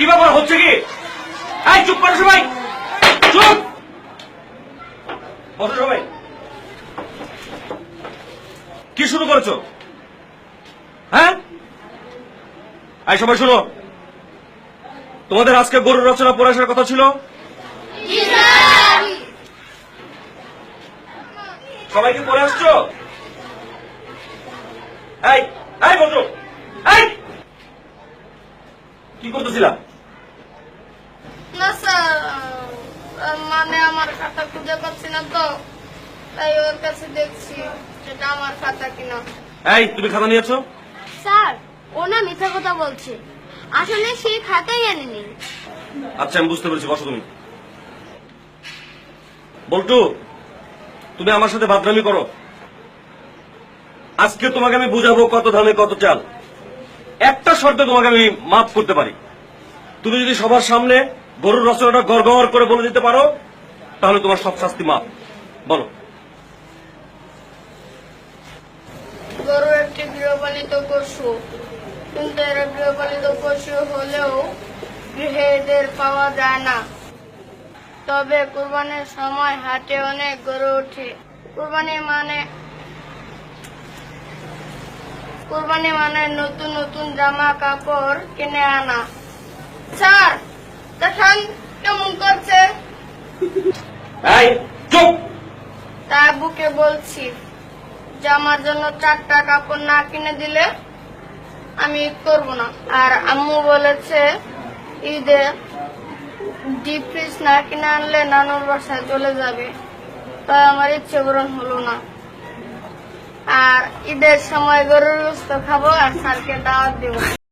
এই, চুপ করো সবাই। চুপ! বসো সবাই। কি শুরু করেছ? হ্যাঁ? এই, সবাই শুনো। তোমাদের আজকে গরুর রচনা পড়ে আসার কথা ছিল? সবাই কি পড়ে আসছো? এই এই, বসো। এই! কি করতেছিলাম স্যার মানে আমার খাতা খুঁজে পাচ্ছি না তো তাই ওর কাছে দেখছি এটা আমার খাতা কিনা। এই তুমি খাতা নিয়েছো? স্যার ও না মিথ্যা কথা বলছে। আসলে সেই খাতাই আনেনি। আচ্ছা আমি বুঝতে পেরেছি বসো তুমি। বল্টু তুমি আমার সাথে বাদরামি করো। আজকে তোমাকে আমি বুঝাবো কত ধানে কত চাল। একটা শর্তে তোমাকে আমি মাফ করতে পারি। তুমি যদি সবার সামনে গরুর রচনাটা গড় করে বলে দিতে পারো, তাহলে তোমার সব শাস্তি মাপ বলো। গরু একটি গৃহপালিত পশু। কিন্তু এরা গৃহপালিত পশু হলেও গৃহে এদের পাওয়া যায় না। তবে কোরবানির সময় হাটে অনেক ওঠে। কোরবানি মানে কোরবানি মানে নতুন নতুন জামা কাপড় কিনে আনা। স্যার! এই চুপ! তা বুকে বলছি যে আমার জন্য চারটা কাপড় না কিনে দিলে আমি করব না। আর আম্মু বলেছে, ঈদে ডিপ ফ্রিজ না কিনে আনলে নানুর বাসায় চলে যাবে। তাই আমার ইচ্ছে পূরণ হলো না। আর ঈদের সময় গরুর খাব আর স্যারকে দাওয়াত দেবো।